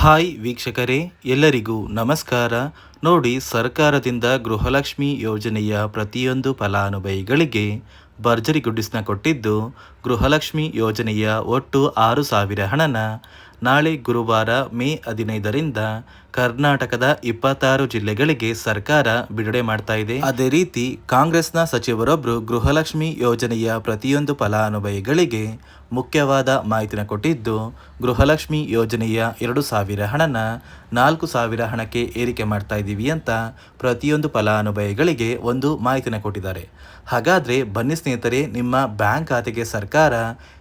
Hi ವೀಕ್ಷಕರೇ, ಎಲ್ಲರಿಗೂ ನಮಸ್ಕಾರ. ನೋಡಿ, ಸರ್ಕಾರದಿಂದ ಗೃಹಲಕ್ಷ್ಮಿ ಯೋಜನೆಯ ಪ್ರತಿಯೊಂದು ಫಲಾನುಭವಿಗಳಿಗೆ ಭರ್ಜರಿ ಗುಡ್ಡಿಸ್ನ ಕೊಟ್ಟಿದ್ದು, ಗೃಹಲಕ್ಷ್ಮಿ ಯೋಜನೆಯ ಒಟ್ಟು ಆರು ಸಾವಿರ ಹಣನ ನಾಳೆ ಗುರುವಾರ ಮೇ ಹದಿನೈದರಿಂದ ಕರ್ನಾಟಕದ ಇಪ್ಪತ್ತಾರು ಜಿಲ್ಲೆಗಳಿಗೆ ಸರ್ಕಾರ ಬಿಡುಗಡೆ ಮಾಡ್ತಾ ಇದೆ. ಅದೇ ರೀತಿ ಕಾಂಗ್ರೆಸ್ನ ಸಚಿವರೊಬ್ಬರು ಗೃಹಲಕ್ಷ್ಮಿ ಯೋಜನೆಯ ಪ್ರತಿಯೊಂದು ಫಲಾನುಭವಿಗಳಿಗೆ ಮುಖ್ಯವಾದ ಮಾಹಿತಿನ ಕೊಟ್ಟಿದ್ದು, ಗೃಹಲಕ್ಷ್ಮಿ ಯೋಜನೆಯ ಎರಡು ಸಾವಿರ ಹಣನ ನಾಲ್ಕು ಸಾವಿರ ಹಣಕ್ಕೆ ಏರಿಕೆ ಮಾಡ್ತಾ ಇದ್ದೀವಿ ಅಂತ ಪ್ರತಿಯೊಂದು ಫಲಾನುಭವಿಗಳಿಗೆ ಒಂದು ಮಾಹಿತಿನ ಕೊಟ್ಟಿದ್ದಾರೆ. ಹಾಗಾದರೆ ಬನ್ನಿ ಸ್ನೇಹಿತರೆ, ನಿಮ್ಮ ಬ್ಯಾಂಕ್ ಖಾತೆಗೆ ಸರ್ಕಾರ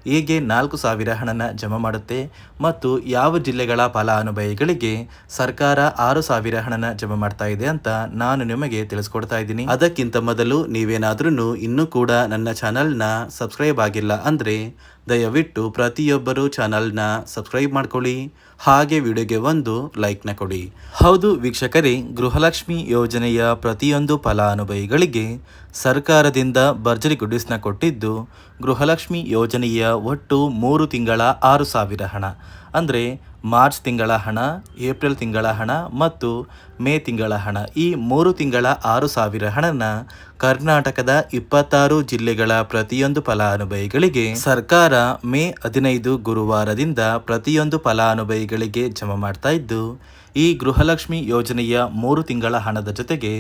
ಹೇಗೆ ನಾಲ್ಕು ಸಾವಿರ ಹಣನ ಜಮಾ ಮಾಡುತ್ತೆ ಮತ್ತು ಯಾವ ಜಿಲ್ಲೆಗಳ ಫಲಾನುಭವಿಗಳಿಗೆ ಸರ್ಕಾರ ಆರು ಸಾವಿರ ಹಣನ ಜಮಾ ಮಾಡ್ತಾ ಇದೆ ಅಂತ ನಾನು ನಿಮಗೆ ತಿಳಿಸ್ಕೊಡ್ತಾ ಇದ್ದೀನಿ. ಅದಕ್ಕಿಂತ ಮೊದಲು ನೀವೇನಾದ್ರೂ ಇನ್ನೂ ಕೂಡ ನನ್ನ ಚಾನಲ್ನ ಸಬ್ಸ್ಕ್ರೈಬ್ ಆಗಿಲ್ಲ ಅಂದರೆ ದಯವಿಟ್ಟು ಪ್ರತಿಯೊಬ್ಬರು ಚಾನಲ್ನ ಸಬ್ಸ್ಕ್ರೈಬ್ ಮಾಡ್ಕೊಳ್ಳಿ. ಹಾಗೆ ವಿಡಿಯೋಗೆ ಒಂದು ಲೈಕ್ನ ಕೊಡಿ. ಹೌದು ವೀಕ್ಷಕರೇ, ಗೃಹಲಕ್ಷ್ಮಿ ಯೋಜನೆಯ ಪ್ರತಿಯೊಂದು ಫಲಾನುಭವಿಗಳಿಗೆ ಸರ್ಕಾರದಿಂದ ಭರ್ಜರಿ ಗುಡಿಸ್ನ ಕೊಟ್ಟಿದ್ದು ಗೃಹಲಕ್ಷ್ಮಿ ಯೋಜನೆಯ ಒಟ್ಟು ಮೂರು ತಿಂಗಳ ಆರು ಸಾವಿರ ಹಣ. ಅಂದರೆ ಮಾರ್ಚ್ ತಿಂಗಳ ಹಣ, ಏಪ್ರಿಲ್ ತಿಂಗಳ ಹಣ ಮತ್ತು ಮೇ ತಿಂಗಳ ಹಣ. ಈ ಮೂರು ತಿಂಗಳ ಆರು ಸಾವಿರ ಹಣನ ಕರ್ನಾಟಕದ ಇಪ್ಪತ್ತಾರು ಜಿಲ್ಲೆಗಳ ಪ್ರತಿಯೊಂದು ಫಲಾನುಭವಿಗಳಿಗೆ ಸರ್ಕಾರ ಮೇ ಹದಿನೈದು ಗುರುವಾರದಿಂದ ಪ್ರತಿಯೊಂದು ಫಲಾನುಭವಿಗಳಿಗೆ ಜಮಾ ಮಾಡ್ತಾ ಇದ್ದು, ಈ ಗೃಹಲಕ್ಷ್ಮಿ ಯೋಜನೆಯ ಮೂರು ತಿಂಗಳ ಹಣದ ಜೊತೆಗೆ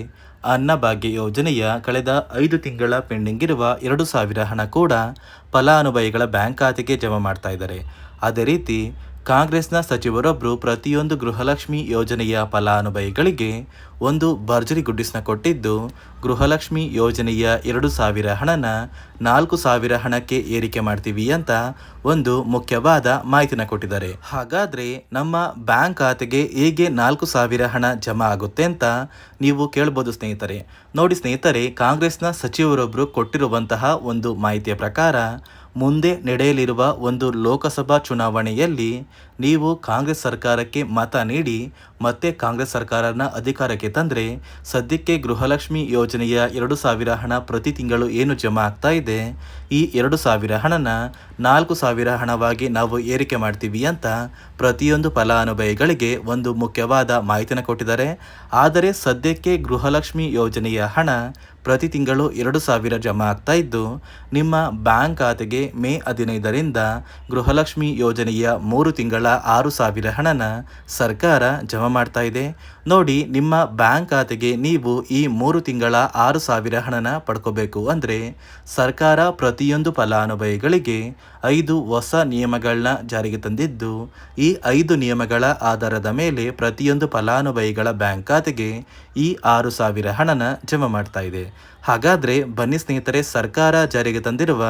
ಅನ್ನಭಾಗ್ಯ ಯೋಜನೆಯ ಕಳೆದ ಐದು ತಿಂಗಳ ಪೆಂಡಿಂಗ್ ಇರುವ ಎರಡು ಸಾವಿರ ಹಣ ಕೂಡ ಫಲಾನುಭವಿಗಳ ಬ್ಯಾಂಕ್ ಖಾತೆಗೆ ಜಮಾ ಮಾಡ್ತಾ ಇದ್ದಾರೆ. ಅದೇ ರೀತಿ ಕಾಂಗ್ರೆಸ್ನ ಸಚಿವರೊಬ್ಬರು ಪ್ರತಿಯೊಂದು ಗೃಹಲಕ್ಷ್ಮಿ ಯೋಜನೆಯ ಫಲಾನುಭವಿಗಳಿಗೆ ಒಂದು ಭರ್ಜರಿ ಗುಡ್ಡಿಸ್ನ ಕೊಟ್ಟಿದ್ದು, ಗೃಹಲಕ್ಷ್ಮಿ ಯೋಜನೆಯ ಎರಡು ಸಾವಿರ ಹಣನ ನಾಲ್ಕು ಸಾವಿರ ಹಣಕ್ಕೆ ಏರಿಕೆ ಮಾಡ್ತೀವಿ ಅಂತ ಒಂದು ಮುಖ್ಯವಾದ ಮಾಹಿತಿನ ಕೊಟ್ಟಿದ್ದಾರೆ. ಹಾಗಾದ್ರೆ ನಮ್ಮ ಬ್ಯಾಂಕ್ ಖಾತೆಗೆ ಹೇಗೆ ನಾಲ್ಕು ಸಾವಿರ ಹಣ ಜಮಾ ಆಗುತ್ತೆ ಅಂತ ನೀವು ಕೇಳ್ಬೋದು ಸ್ನೇಹಿತರೆ. ನೋಡಿ ಸ್ನೇಹಿತರೆ, ಕಾಂಗ್ರೆಸ್ನ ಸಚಿವರೊಬ್ಬರು ಕೊಟ್ಟಿರುವಂತಹ ಒಂದು ಮಾಹಿತಿಯ ಪ್ರಕಾರ ಮುಂದೆ ನಡೆಯಲಿರುವ ಒಂದು ಲೋಕಸಭಾ ಚುನಾವಣೆಯಲ್ಲಿ ನೀವು ಕಾಂಗ್ರೆಸ್ ಸರ್ಕಾರಕ್ಕೆ ಮತ ನೀಡಿ ಮತ್ತೆ ಕಾಂಗ್ರೆಸ್ ಸರ್ಕಾರನ ಅಧಿಕಾರಕ್ಕೆ ತಂದರೆ ಸದ್ಯಕ್ಕೆ ಗೃಹಲಕ್ಷ್ಮಿ ಯೋಜನೆಯ ಎರಡು ಸಾವಿರ ಹಣ ಪ್ರತಿ ತಿಂಗಳು ಏನು ಜಮಾ ಆಗ್ತಾ ಇದೆ? ಈ ಎರಡು ಸಾವಿರ ಹಣನ ನಾಲ್ಕು ಸಾವಿರ ಹಣವಾಗಿ ನಾವು ಏರಿಕೆ ಮಾಡ್ತೀವಿ ಅಂತ ಪ್ರತಿಯೊಂದು ಫಲಾನುಭವಿಗಳಿಗೆ ಒಂದು ಮುಖ್ಯವಾದ ಮಾಹಿತಿನ ಕೊಟ್ಟಿದ್ದಾರೆ. ಆದರೆ ಸದ್ಯಕ್ಕೆ ಗೃಹಲಕ್ಷ್ಮಿ ಯೋಜನೆಯ ಹಣ ಪ್ರತಿ ತಿಂಗಳು ಎರಡು ಸಾವಿರ ಜಮಾ ಆಗ್ತಾ ಇದ್ದು, ನಿಮ್ಮ ಬ್ಯಾಂಕ್ ಖಾತೆಗೆ ಮೇ ಹದಿನೈದರಿಂದ ಗೃಹಲಕ್ಷ್ಮಿ ಯೋಜನೆಯ ಮೂರು ತಿಂಗಳ ಆರು ಸಾವಿರ ಹಣನ ಸರ್ಕಾರ ಜಮಾ ಮಾಡ್ತಾ ಇದೆ ನೋಡಿ, ನಿಮ್ಮ ಬ್ಯಾಂಕ್ ಖಾತೆಗೆ ನೀವು ಈ ಮೂರು ತಿಂಗಳ ಆರು ಸಾವಿರ ಹಣನ ಪಡ್ಕೋಬೇಕು ಅಂದರೆ ಸರ್ಕಾರ ಪ್ರತಿಯೊಂದು ಫಲಾನುಭವಿಗಳಿಗೆ ಐದು ಹೊಸ ನಿಯಮಗಳನ್ನ ಜಾರಿಗೆ ತಂದಿದ್ದು, ಈ ಐದು ನಿಯಮಗಳ ಆಧಾರದ ಮೇಲೆ ಪ್ರತಿಯೊಂದು ಫಲಾನುಭವಿಗಳ ಬ್ಯಾಂಕ್ ಖಾತೆಗೆ ಈ ಆರು ಸಾವಿರ ಹಣನ ಜಮಾ ಮಾಡ್ತಾ ಇದೆ ಹಾಗಾದರೆ ಬನ್ನಿ ಸ್ನೇಹಿತರೆ, ಸರ್ಕಾರ ಜಾರಿಗೆ ತಂದಿರುವ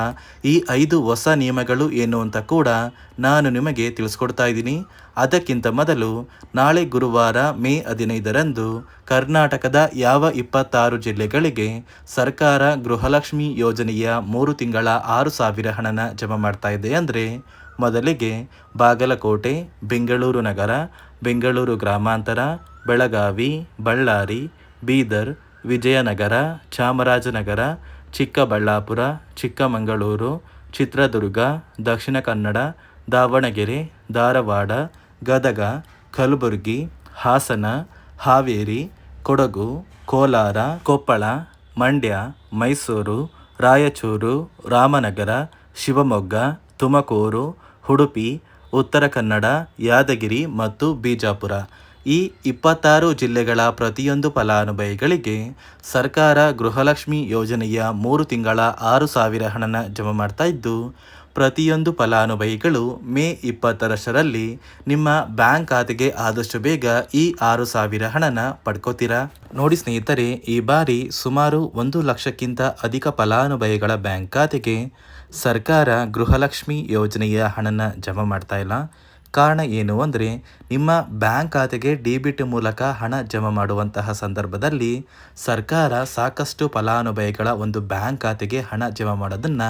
ಈ ಐದು ಹೊಸ ನಿಯಮಗಳು ಏನು ಅಂತ ಕೂಡ ನಾನು ನಿಮಗೆ ತಿಳಿಸ್ಕೊಡ್ತಾ ಇದ್ದೀನಿ. ಅದಕ್ಕಿಂತ ಮೊದಲು ನಾಳೆ ಗುರುವಾರ ಮೇ ಹದಿನೈದರಂದು ಕರ್ನಾಟಕದ ಯಾವ ಇಪ್ಪತ್ತಾರು ಜಿಲ್ಲೆಗಳಿಗೆ ಸರ್ಕಾರ ಗೃಹಲಕ್ಷ್ಮಿ ಯೋಜನೆಯ ಮೂರು ತಿಂಗಳ ಆರು ಸಾವಿರ ಹಣನ ಜಮಾ ಮಾಡ್ತಾ ಇದೆ ಅಂದರೆ ಮೊದಲಿಗೆ ಬಾಗಲಕೋಟೆ, ಬೆಂಗಳೂರು ನಗರ, ಬೆಂಗಳೂರು ಗ್ರಾಮಾಂತರ, ಬೆಳಗಾವಿ, ಬಳ್ಳಾರಿ, ಬೀದರ್, ವಿಜಯನಗರ, ಚಾಮರಾಜನಗರ, ಚಿಕ್ಕಬಳ್ಳಾಪುರ, ಚಿಕ್ಕಮಗಳೂರು, ಚಿತ್ರದುರ್ಗ, ದಕ್ಷಿಣ ಕನ್ನಡ, ದಾವಣಗೆರೆ, ಧಾರವಾಡ ಗದಗ, ಕಲಬುರಗಿ, ಹಾಸನ, ಹಾವೇರಿ, ಕೊಡಗು, ಕೋಲಾರ, ಕೊಪ್ಪಳ, ಮಂಡ್ಯ, ಮೈಸೂರು, ರಾಯಚೂರು, ರಾಮನಗರ, ಶಿವಮೊಗ್ಗ, ತುಮಕೂರು, ಉಡುಪಿ, ಉತ್ತರ ಕನ್ನಡ, ಯಾದಗಿರಿ ಮತ್ತು ಬಿಜಾಪುರ. ಈ ಇಪ್ಪತ್ತಾರು ಜಿಲ್ಲೆಗಳ ಪ್ರತಿಯೊಂದು ಫಲಾನುಭವಿಗಳಿಗೆ ಸರ್ಕಾರ ಗೃಹಲಕ್ಷ್ಮಿ ಯೋಜನೆಯ ಮೂರು ತಿಂಗಳ ಆರು ಸಾವಿರ ಹಣನ ಜಮಾ ಮಾಡ್ತಾ ಇದ್ದು ಪ್ರತಿಯೊಂದು ಫಲಾನುಭವಿಗಳು ಮೇ ಇಪ್ಪತ್ತರಷ್ಟರಲ್ಲಿ ನಿಮ್ಮ ಬ್ಯಾಂಕ್ ಖಾತೆಗೆ ಆದಷ್ಟು ಬೇಗ ಈ ಆರು ಸಾವಿರ ಹಣನ ಪಡ್ಕೋತೀರಾ? ನೋಡಿ ಸ್ನೇಹಿತರೆ, ಈ ಬಾರಿ ಸುಮಾರು ಒಂದು ಲಕ್ಷಕ್ಕಿಂತ ಅಧಿಕ ಫಲಾನುಭವಿಗಳ ಬ್ಯಾಂಕ್ ಖಾತೆಗೆ ಸರ್ಕಾರ ಗೃಹಲಕ್ಷ್ಮಿ ಯೋಜನೆಯ ಹಣನ ಜಮಾ ಮಾಡ್ತಾ ಇಲ್ಲ. ಕಾರಣ ಏನು ಅಂದರೆ, ನಿಮ್ಮ ಬ್ಯಾಂಕ್ ಖಾತೆಗೆ ಡಿಬಿಟ್ ಮೂಲಕ ಹಣ ಜಮಾ ಮಾಡುವಂತಹ ಸಂದರ್ಭದಲ್ಲಿ ಸರ್ಕಾರ ಸಾಕಷ್ಟು ಫಲಾನುಭವಿಗಳ ಒಂದು ಬ್ಯಾಂಕ್ ಖಾತೆಗೆ ಹಣ ಜಮಾ ಮಾಡೋದನ್ನು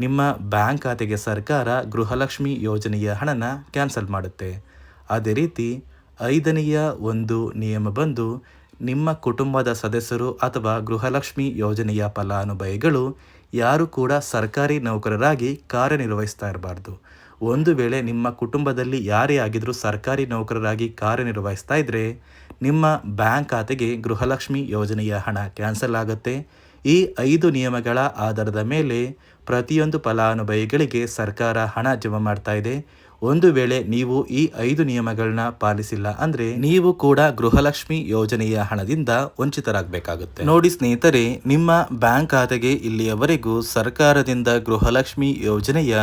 ನಿಮ್ಮ ಬ್ಯಾಂಕ್ ಖಾತೆಗೆ ಸರ್ಕಾರ ಗೃಹಲಕ್ಷ್ಮಿ ಯೋಜನೆಯ ಹಣನ ಕ್ಯಾನ್ಸಲ್ ಮಾಡುತ್ತೆ. ಅದೇ ರೀತಿ, ಐದನೆಯ ಒಂದು ನಿಯಮ ಬಂದು, ನಿಮ್ಮ ಕುಟುಂಬದ ಸದಸ್ಯರು ಅಥವಾ ಗೃಹಲಕ್ಷ್ಮಿ ಯೋಜನೆಯ ಫಲಾನುಭವಿಗಳು ಯಾರು ಕೂಡ ಸರ್ಕಾರಿ ನೌಕರರಾಗಿ ಕಾರ್ಯನಿರ್ವಹಿಸ್ತಾ ಇರಬಾರ್ದು. ಒಂದು ವೇಳೆ ನಿಮ್ಮ ಕುಟುಂಬದಲ್ಲಿ ಯಾರೇ ಆಗಿದ್ರೂ ಸರ್ಕಾರಿ ನೌಕರರಾಗಿ ಕಾರ್ಯನಿರ್ವಹಿಸ್ತಾ ಇದ್ದರೆ ನಿಮ್ಮ ಬ್ಯಾಂಕ್ ಖಾತೆಗೆ ಗೃಹಲಕ್ಷ್ಮಿ ಯೋಜನೆಯ ಹಣ ಕ್ಯಾನ್ಸಲ್ ಆಗುತ್ತೆ. ಈ ಐದು ನಿಯಮಗಳ ಆಧಾರದ ಮೇಲೆ ಪ್ರತಿಯೊಂದು ಫಲಾನುಭವಿಗಳಿಗೆ ಸರ್ಕಾರ ಹಣ ಜಮಾ ಮಾಡ್ತಾ ಇದೆ. ಒಂದು ವೇಳೆ ನೀವು ಈ ಐದು ನಿಯಮಗಳನ್ನ ಪಾಲಿಸಿಲ್ಲ ಅಂದ್ರೆ, ನೀವು ಕೂಡ ಗೃಹಲಕ್ಷ್ಮಿ ಯೋಜನೆಯ ಹಣದಿಂದ ವಂಚಿತರಾಗಬೇಕಾಗುತ್ತೆ. ನೋಡಿ ಸ್ನೇಹಿತರೆ, ನಿಮ್ಮ ಬ್ಯಾಂಕ್ ಖಾತೆಗೆ ಇಲ್ಲಿಯವರೆಗೂ ಸರ್ಕಾರದಿಂದ ಗೃಹಲಕ್ಷ್ಮಿ ಯೋಜನೆಯ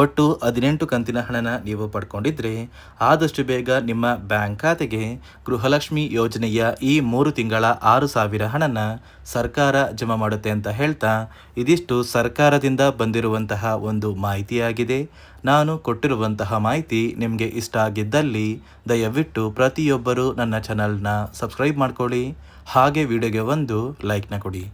ಒಟ್ಟು ಹದಿನೆಂಟು ಕಂತಿನ ಹಣನ ನೀವು ಪಡ್ಕೊಂಡಿದ್ರೆ ಆದಷ್ಟು ಬೇಗ ನಿಮ್ಮ ಬ್ಯಾಂಕ್ ಖಾತೆಗೆ ಗೃಹಲಕ್ಷ್ಮಿ ಯೋಜನೆಯ ಈ ಮೂರು ತಿಂಗಳ ಆರು ಸಾವಿರ ಹಣನ ಸರ್ಕಾರ ಜಮಾ ಮಾಡುತ್ತೆ ಅಂತ ಹೇಳ್ತಾ ಇದಿಷ್ಟು ಸರ್ಕಾರದಿಂದ ಬಂದಿರುವಂತಹ ಒಂದು ಮಾಹಿತಿಯಾಗಿದೆ. ನಾನು ಕೊಟ್ಟಿರುವಂತಹ ಮಾಹಿತಿ ನಿಮಗೆ ಇಷ್ಟ ಆಗಿದ್ದಲ್ಲಿ ದಯವಿಟ್ಟು ಪ್ರತಿಯೊಬ್ಬರು ನನ್ನ ಚಾನಲ್ನ ಸಬ್ಸ್ಕ್ರೈಬ್ ಮಾಡ್ಕೊಳ್ಳಿ. ಹಾಗೆ ವಿಡಿಯೋಗೆ ಒಂದು ಲೈಕ್ನ ಕೊಡಿ.